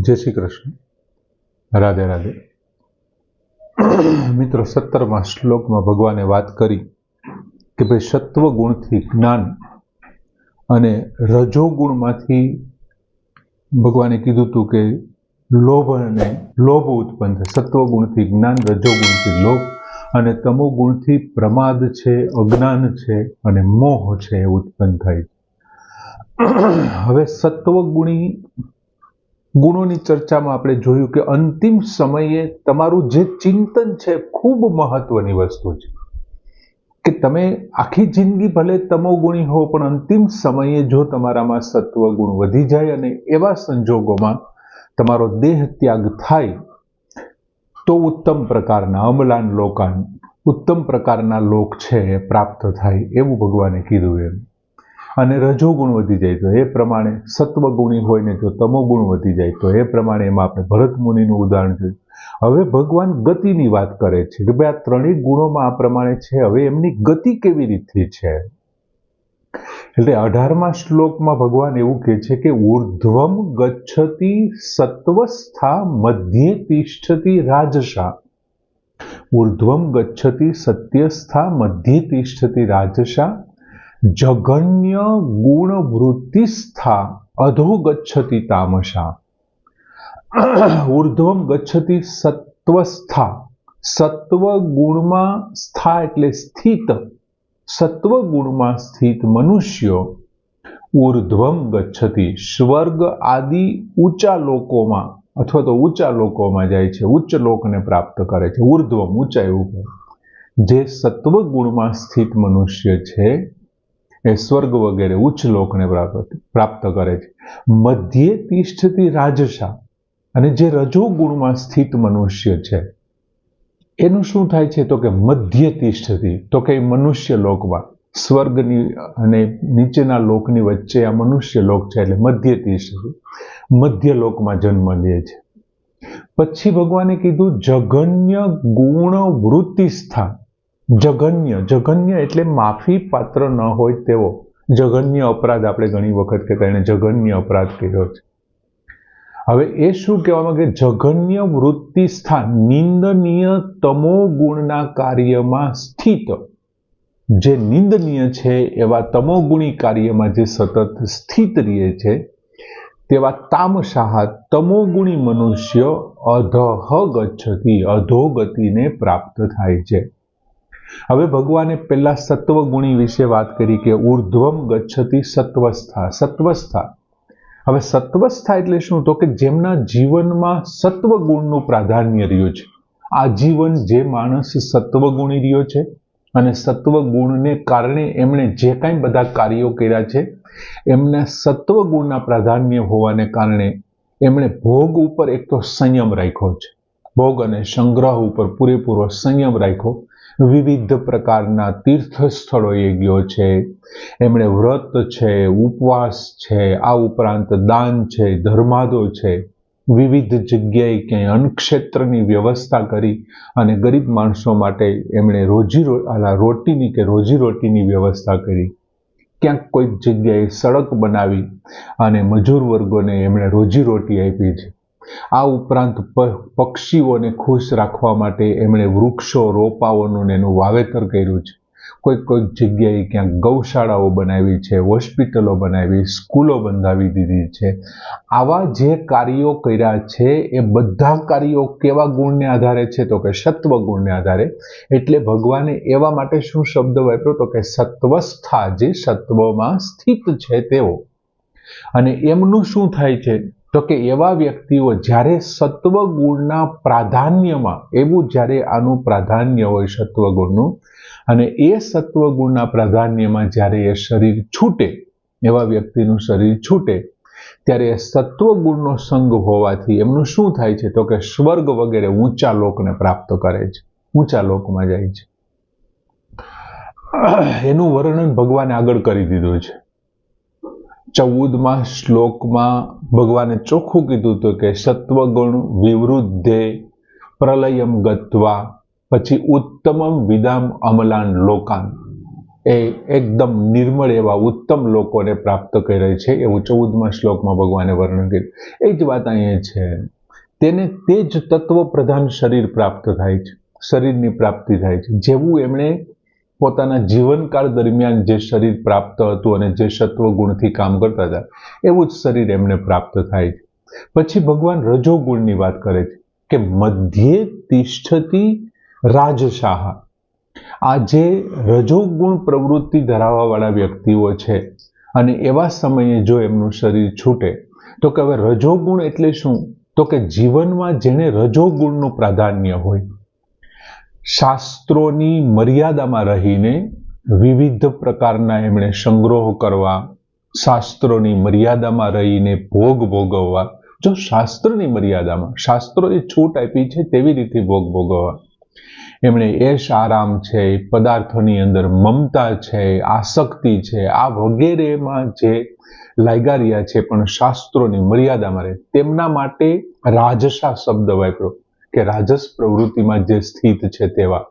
જય શ્રી કૃષ્ણ. રાધે રાધે. મિત્રો, સત્તરમાં શ્લોકમાં ભગવાને વાત કરી કે ભાઈ, સત્વગુણથી જ્ઞાન અને રજોગુણમાંથી ભગવાને કીધું હતું કે લોભ અને લોભ ઉત્પન્ન થાય. સત્વગુણથી જ્ઞાન, રજોગુણથી લોભ અને તમો ગુણથી પ્રમાદ છે, અજ્ઞાન છે અને મોહ છે એ ઉત્પન્ન થાય હવે સત્વગુણી ગુણોની ચર્ચામાં આપણે જોયું કે અંતિમ સમયે તમારું જે ચિંતન છે ખૂબ મહત્વની વસ્તુ છે. કે તમે આખી જિંદગી ભલે તમો ગુણી હો, પણ અંતિમ સમયે જો તમારામાં સત્વ ગુણ વધી જાય અને એવા સંજોગોમાં તમારો દેહ ત્યાગ થાય, તો ઉત્તમ પ્રકારના અમલાન લોકાન, ઉત્તમ પ્રકારના લોક છે એ પ્રાપ્ત થાય એવું ભગવાને કીધું એમ. અને રજોગુણ વધી જાય તો એ પ્રમાણે સત્વગુણી હોય ને જો તમોગુણ વધી જાય તો એ પ્રમાણે એમાં આપણે ભરત મુનિનું ઉદાહરણ જોયું. હવે ભગવાન ગતિની વાત કરે છે કે ભાઈ આ ત્રણેય ગુણોમાં આ પ્રમાણે છે, હવે એમની ગતિ કેવી રીતથી છે? એટલે અઢારમા શ્લોકમાં ભગવાન એવું કહે છે કે ઉર્ધ્વમ ગચ્છતિ સત્વસ્થા મધ્યે તિષ્ઠતી રાજસા. ઉર્ધ્વમ ગચ્છતિ સત્યસ્થા મધ્યે તિષ્ઠતી રાજસા. જઘન્ય ગુણ વૃત્તિસ્થા અધો ગચ્છતિ તામસા. ઉર્ધ્વમ ગચ્છતિ સત્વસ્થા. સત્વ ગુણમાં સ્થા એટલે સ્થિત. સત્વ ગુણમાં સ્થિત મનુષ્યો. ઉર્ધ્વમ ગચ્છતિ સ્વર્ગ આદિ ઊંચા લોકોમાં અથવા તો ઊંચા લોકોમાં જાય છે, ઉચ્ચ લોકને પ્રાપ્ત કરે છે, ઉર્ધ્વમ ઊંચાઈ ઉપર. જે સત્વ ગુણમાં સ્થિત મનુષ્ય છે એ સ્વર્ગ વગેરે ઉચ્ચ લોકને પ્રાપ્ત કરે છે. મધ્યે તિષ્ઠતી રાજસા અને જે રજોગુણમાં સ્થિત મનુષ્ય છે, એનું શું થાય છે? તો કે મધ્ય તિષ્ઠતી, તો કે મનુષ્ય લોકમાં, સ્વર્ગની અને નીચેના લોકની વચ્ચે આ મનુષ્ય લોક છે એટલે મધ્ય તિષ્ઠતી, મધ્ય લોકમાં જન્મ લે છે. પછી ભગવાને કીધું જઘન્ય ગુણ વૃત્તિ સ્થાન જઘન્ય જઘન્ય એટલે માફી પાત્ર ન હોય તેવો. જઘન્ય અપરાધ આપણે ઘણી વખત કહેતા એને જઘન્ય અપરાધ કહ્યો છે. હવે એ શું કહેવામાં કે જઘન્ય વૃત્તિ સ્થાન નિંદનીય તમો ગુણના કાર્યમાં સ્થિત. જે નિંદનીય છે એવા તમોગુણી કાર્યમાં જે સતત સ્થિત રહે છે, તેવા તામશાહ તમોગુણી મનુષ્ય અધહ ગચ્છતી અધોગતિને પ્રાપ્ત થાય છે. હવે ભગવાને પહેલા સત્વગુણી વિશે વાત કરી કે ઉર્ધ્વમ ગચ્છતી સત્વસ્થા સત્વસ્થા. હવે સત્વસ્થા એટલે શું? તો કે જેમના જીવનમાં સત્વગુણનું પ્રાધાન્ય રહ્યું છે. આજીવન જે માણસ સત્વગુણી રહ્યો છે અને સત્વગુણને કારણે એમણે જે કાંઈ બધા કાર્યો કર્યા છે, એમને સત્વગુણના પ્રાધાન્ય હોવાને કારણે એમણે ભોગ ઉપર એક તો સંયમ રાખ્યો છે. ભોગ અને સંગ્રહ ઉપર પૂરેપૂરો સંયમ રાખ્યો. વિવિધ પ્રકારના તીર્થ સ્થળોએ ગયો છે. એમણે વ્રત છે, ઉપવાસ છે, આ ઉપરાંત દાન છે, ધર્માદો છે. વિવિધ જગ્યાએ ક્યાંય અન્નક્ષેત્રની વ્યવસ્થા કરી અને ગરીબ માણસો માટે એમણે રોજી રોટીની કે રોજીરોટીની વ્યવસ્થા કરી. ક્યાંક કોઈક જગ્યાએ સડક બનાવી અને મજૂર વર્ગોને એમણે રોજીરોટી આપી છે. આ ઉપરાંત પક્ષીઓને ખુશ રાખવા માટે એમણે વૃક્ષો રોપાઓનું એનું વાવેતર કર્યું છે. કોઈક કોઈક જગ્યાએ ક્યાંક ગૌશાળાઓ બનાવી છે, હોસ્પિટલો બનાવી, સ્કૂલો બંધાવી દીધી છે. આવા જે કાર્યો કર્યા છે, એ બધા કાર્યો કેવા ગુણને આધારે છે? તો કે સત્વ ગુણને આધારે. એટલે ભગવાને એવા માટે શું શબ્દ વાપર્યો? તો કે સત્વસ્થા, જે સત્વમાં સ્થિત છે તેઓ અને એમનું શું થાય છે? તો કે એવા વ્યક્તિઓ જ્યારે સત્વગુણના પ્રાધાન્યમાં, એવું જ્યારે આનું પ્રાધાન્ય હોય સત્વગુણનું, અને એ સત્વગુણના પ્રાધાન્યમાં જ્યારે એ શરીર છૂટે, એવા વ્યક્તિનું શરીર છૂટે, ત્યારે સત્વગુણનો સંગ હોવાથી એમનું શું થાય છે? તો કે સ્વર્ગ વગેરે ઊંચા લોકને પ્રાપ્ત કરે છે. ઊંચા લોકમાં જાય છે. એનું વર્ણન ભગવાને આગળ કરી દીધું છે. ચૌદમા શ્લોકમાં ભગવાને ચોખ્ખું કીધું હતું કે સત્વગુણ વિવૃદ્ધે પ્રલયમ ગત્વા, પછી ઉત્તમમ વિદામ અમલાન લોકાન. એ એકદમ નિર્મળ એવા ઉત્તમ લોકોને પ્રાપ્ત કરે છે એવું ચૌદમા શ્લોકમાં ભગવાને વર્ણન કર્યું. એ જ વાત અહીંયા છે. તેને તે જ તત્વ પ્રધાન શરીર પ્રાપ્ત થાય છે. શરીરની પ્રાપ્તિ થાય છે. જેવું એમણે પોતાના જીવનકાળ દરમિયાન જે શરીર પ્રાપ્ત હતું અને જે સત્વ ગુણથી કામ કરતા હતા, એવું જ શરીર એમને પ્રાપ્ત થાય છે. પછી ભગવાન રજોગુણની વાત કરે છે કે મધ્યે તિષ્ઠતી રાજશાહ. આ જે રજોગુણ પ્રવૃત્તિ ધરાવવાવાળા વ્યક્તિઓ છે અને એવા સમયે જો એમનું શરીર છૂટે, તો કે હવે રજોગુણ એટલે શું? તો કે જીવનમાં જેને રજોગુણનું પ્રાધાન્ય હોય શાસ્ત્રોની મર્યાદામાં રહીને વિવિધ પ્રકારના એમણે સંગ્રહ કરવા, શાસ્ત્રોની મર્યાદામાં રહીને ભોગ ભોગવવા. જો શાસ્ત્રની મર્યાદામાં શાસ્ત્રોએ છૂટ આપી છે તેવી રીતે ભોગ ભોગવવા. એમણે એશ આરામ છે, પદાર્થોની અંદર મમતા છે, આસક્તિ છે, આ વગેરેમાં જે લાયગારિયા છે પણ શાસ્ત્રોની મર્યાદામાં રહે. તેમના માટે રાજસા શબ્દ વાપરો. કે રાજસ પ્રવૃત્તિમાં જે સ્થિત છે તેવા.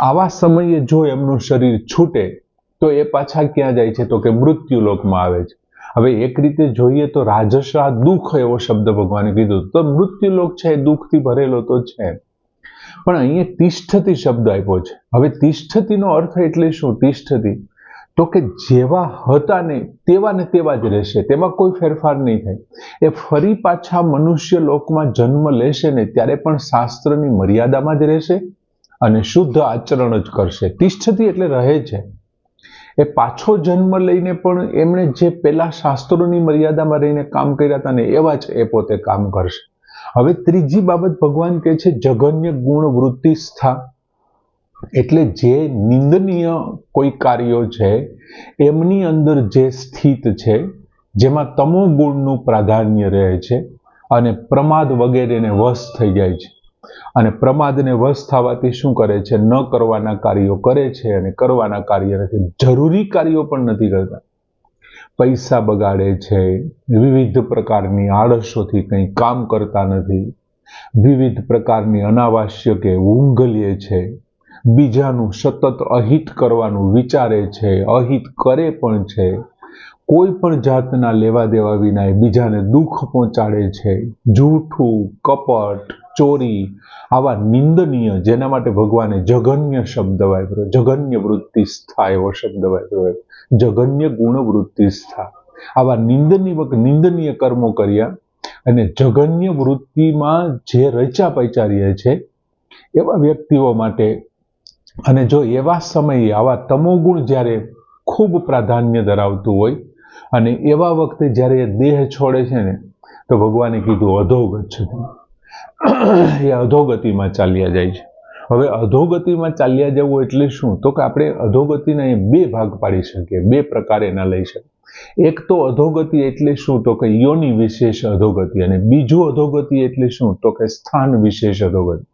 આવા સમયે જો એમનું શરીર છૂટે, તો એ પાછા ક્યાં જાય છે? તો કે મૃત્યુલોકમાં આવે છે. હવે એક રીતે જોઈએ તો રાજસા દુઃખ એવો શબ્દ ભગવાને કીધું. તો મૃત્યુલોક છે, એ દુઃખથી ભરેલો તો છે. પણ અહીંયા તિષ્ઠતી શબ્દ આપ્યો છે. હવે તિષ્ઠતીનો અર્થ એટલે શું? તિષ્ઠતી તો કે જેવા હતા ને તેવા ને તેવા જ રહેશે. તેમાં કોઈ ફેરફાર નહીં થાય. એ ફરી પાછા મનુષ્ય લોકમાં જન્મ લેશે ને ત્યારે પણ શાસ્ત્રની મર્યાદામાં જ રહેશે અને શુદ્ધ આચરણ જ કરશે. તિષ્ઠતી એટલે રહે છે. એ પાછો જન્મ લઈને પણ એમણે જે પેલા શાસ્ત્રોની મર્યાદામાં રહીને કામ કર્યા હતા ને એવા જ એ પોતે કામ કરશે. હવે ત્રીજી બાબત ભગવાન કહે છે, જગન્ય ગુણ વૃત્તિ સ્થા એટલે જે નિંદનીય કોઈ કાર્યો છે, એમની અંદર જે સ્થિત છે, જેમાં તમો ગુણનું પ્રાધાન્ય રહે છે અને પ્રમાદ વગેરેને વશ થઈ જાય છે. અને પ્રમાદને વશ થવાથી શું કરે છે? ન કરવાના કાર્યો કરે છે અને કરવાના કાર્ય નથી. જરૂરી કાર્યો પણ નથી કરતા. પૈસા બગાડે છે, વિવિધ પ્રકારની આળસોથી કંઈ કામ કરતા નથી. વિવિધ પ્રકારની અનાવશ્યક ઊંઘ લે છે. બીજાનું સતત અહિત કરવાનું વિચારે છે, અહિત કરે પણ છે. કોઈ પણ જાતના લેવા દેવા વિના એ બીજાને દુઃખ પહોંચાડે છે. જૂઠું, કપટ, ચોરી, આવા નિંદનીય, જેના માટે ભગવાને જઘન્ય શબ્દ વાપર્યો. જઘન્ય વૃત્તિ સ્થા એવો શબ્દ વાપર્યો જઘન્ય ગુણ વૃત્તિ સ્થા. આવા નિંદનીય નિંદનીય કર્મો કર્યા અને જઘન્ય વૃત્તિમાં જે રચા પૈચારીએ છે, એવા વ્યક્તિઓ માટે અને જો એવા સમયે આવા તમોગુણ જ્યારે ખૂબ પ્રાધાન્ય ધરાવતું હોય અને એવા વખતે જ્યારે એ દેહ છોડે છે ને, તો ભગવાને કીધું, અધોગત છે એ અધોગતિમાં ચાલ્યા જાય છે. હવે અધોગતિમાં ચાલ્યા જવું એટલે શું? તો કે આપણે અધોગતિના એ બે ભાગ પાડી શકીએ, બે પ્રકાર એના લઈ શકીએ. એક તો અધોગતિ એટલે શું? તો કે યોની વિશેષ અધોગતિ અને બીજું અધોગતિ એટલે શું? તો કે સ્થાન વિશેષ અધોગતિ.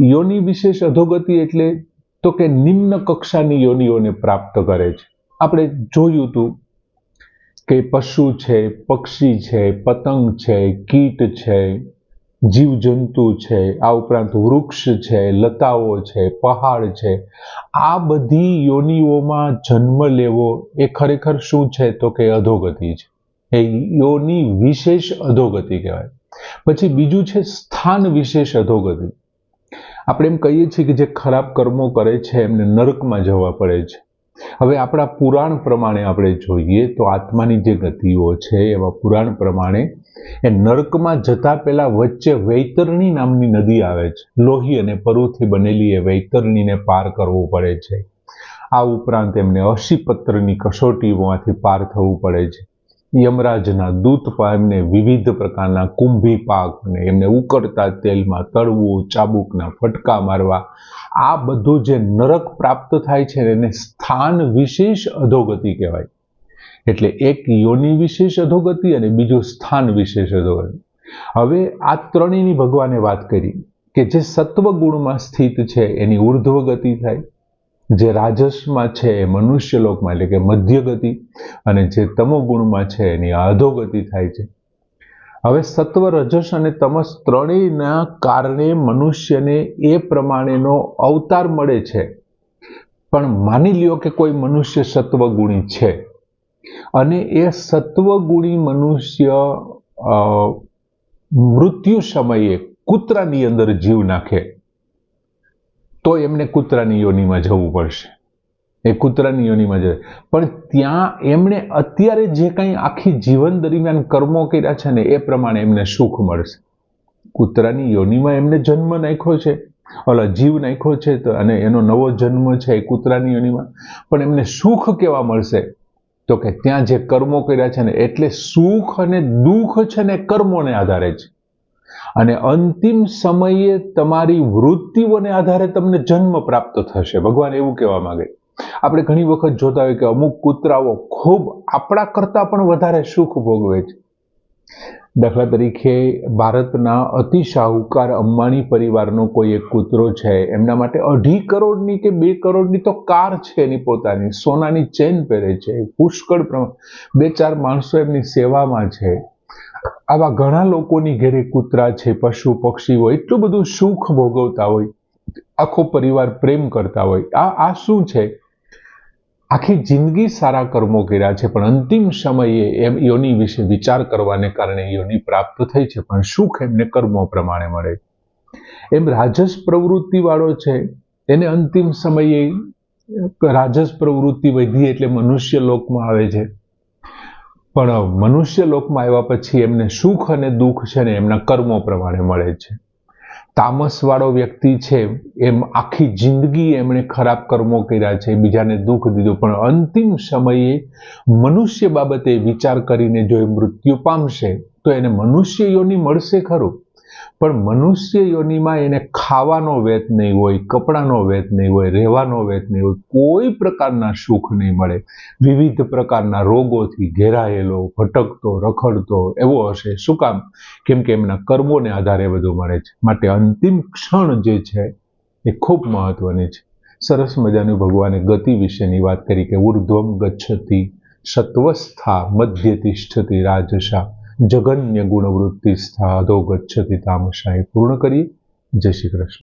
યોની વિશેષ અધોગતિ એટલે તો કે નિમ્ન કક્ષાની યોનિઓને પ્રાપ્ત કરે છે. આપણે જોયું હતું કે પશુ છે, પક્ષી છે, પતંગ છે, કીટ છે, જીવજંતુ છે, આ ઉપરાંત વૃક્ષ છે, લતાઓ છે, પહાડ છે. આ બધી યોનિઓમાં જન્મ લેવો એ ખરેખર શું છે? તો કે અધોગતિ છે. એ યોની વિશેષ અધોગતિ કહેવાય. પછી બીજું છે સ્થાન વિશેષ અધોગતિ. આપણે એમ કહીએ છીએ કે જે ખરાબ કર્મો કરે છે, એમને નરકમાં જવા પડે છે. હવે આપણા પુરાણ પ્રમાણે આપણે જોઈએ તો આત્માની જે ગતિઓ છે, એવા પુરાણ પ્રમાણે એ નર્કમાં જતા પહેલા વચ્ચે વૈતરણી નામની નદી આવે છે. લોહી અને પરુથી બનેલી એ વૈતરણીને પાર કરવું પડે છે. આ ઉપરાંત એમને અશીપત્રની કસોટીઓમાંથી પાર થવું પડે છે. યમરાજના દૂત એમને વિવિધ પ્રકારના કુંભી પાકને એમને ઉકળતા તેલમાં તળવું, ચાબુકના ફટકા મારવા, આ બધું જે નરક પ્રાપ્ત થાય છે એને સ્થાન વિશેષ અધોગતિ કહેવાય. એટલે એક યોની વિશેષ અધોગતિ અને બીજું સ્થાન વિશેષ અધોગતિ. હવે આ ત્રણેયની ભગવાને વાત કરી કે જે સત્વ ગુણમાં સ્થિત છે એની ઉર્ધ્વ ગતિ થાય. જે રાજસમાં છે એ મનુષ્ય લોકમાં એટલે કે મધ્ય ગતિ અને જે તમો ગુણમાં છે એની અધોગતિ થાય છે. હવે સત્વ રજસ અને તમસ ત્રણેયના કારણે મનુષ્યને એ પ્રમાણેનો અવતાર મળે છે. પણ માની લ્યો કે કોઈ મનુષ્ય સત્વગુણી છે અને એ સત્વગુણી મનુષ્ય મૃત્યુ સમયે કૂતરાની અંદર જીવ નાખે. તો એમને કૂતરાની યોનિમાં જવું પડશે. એ કૂતરાની યોનિમાં જાય પણ ત્યાં એમણે અત્યારે જે કંઈ આખી જીવન દરમિયાન કર્મો કર્યા છે ને એ પ્રમાણે એમને સુખ મળશે. કૂતરાની યોનિમાં એમને જન્મ નાખ્યો છે. ઓલા જીવ નાખ્યો છે તો અને એનો નવો જન્મ છે એ કૂતરાની યોનિમાં. પણ એમને સુખ કેવા મળશે? તો કે ત્યાં જે કર્મો કર્યા છે ને એટલે સુખ અને દુઃખ છે ને કર્મોને આધારે છે. અને અંતિમ સમયે તમારી વૃત્તિઓને આધારે તમને જન્મ પ્રાપ્ત થશે. ભગવાન એવું કહેવા માંગે. આપણે ઘણી વખત જોતા હોય કે અમુક કૂતરાઓ ખૂબ આપણા કરતાં પણ વધારે સુખ ભોગવે છે. દાખલા તરીકે ભારતના અતિ શાહુકાર અંબાણી પરિવારનો કોઈ એક કૂતરો છે, એમના માટે અઢી કરોડની કે બે કરોડની તો કાર છે એની પોતાની. સોનાની ચેન પહેરે છે. પુષ્કળ બે ચાર માણસો એમની સેવામાં છે. આવા ઘણા લોકોની ઘેરે કૂતરા છે, પશુ પક્ષીઓ એટલું બધું સુખ ભોગવતા હોય, આખો પરિવાર પ્રેમ કરતા હોય. આ આ શું છે? આખી જિંદગી સારા કર્મો કર્યા છે, પણ અંતિમ સમયે એમ યોની વિશે વિચાર કરવાને કારણે યોની પ્રાપ્ત થઈ છે, પણ સુખ એમને કર્મો પ્રમાણે મળે એમ રાજસ પ્રવૃત્તિ વાળો છે, એને અંતિમ સમયે રાજસ પ્રવૃત્તિ વધી એટલે મનુષ્ય લોકમાં આવે છે. પણ મનુષ્ય લોકમાં આવ્યા પછી એમને સુખ અને દુઃખ છે ને એમના કર્મો પ્રમાણે મળે છે. તામસવાળો વ્યક્તિ છે, એમ આખી જિંદગી એમણે ખરાબ કર્મો કર્યા છે, બીજાને દુઃખ દીધું. પણ અંતિમ સમયે મનુષ્ય બાબતે વિચાર કરીને જો એ મૃત્યુ પામશે, તો એને મનુષ્ય યોની મળશે ખરું? પણ મનુષ્ય યોનિમાં એને ખાવાનો વેત નહીં હોય, કપડાનો વેત નહીં હોય, રહેવાનો વેત નહીં હોય, કોઈ પ્રકારના સુખ નહીં મળે. વિવિધ પ્રકારના રોગોથી ઘેરાયેલો, ભટકતો, રખડતો, એવો હશે. શું કામ? કેમ કે એમના કર્મોને આધારે બધું મળે છે. માટે અંતિમ ક્ષણ જે છે, એ ખૂબ મહત્વની છે. સરસ મજાનું ભગવાને ગતિ વિશેની વાત કરી કે ઉર્ધ્વમ ગચ્છતી, સત્વસ્થા મધ્ય તિષ્ઠતી રાજસા. જગન્ય ગુણવૃત્તિ સ્થાધો ગચ્છતિ તામસા એ પૂર્ણ કરીએ જય શ્રી કૃષ્ણ.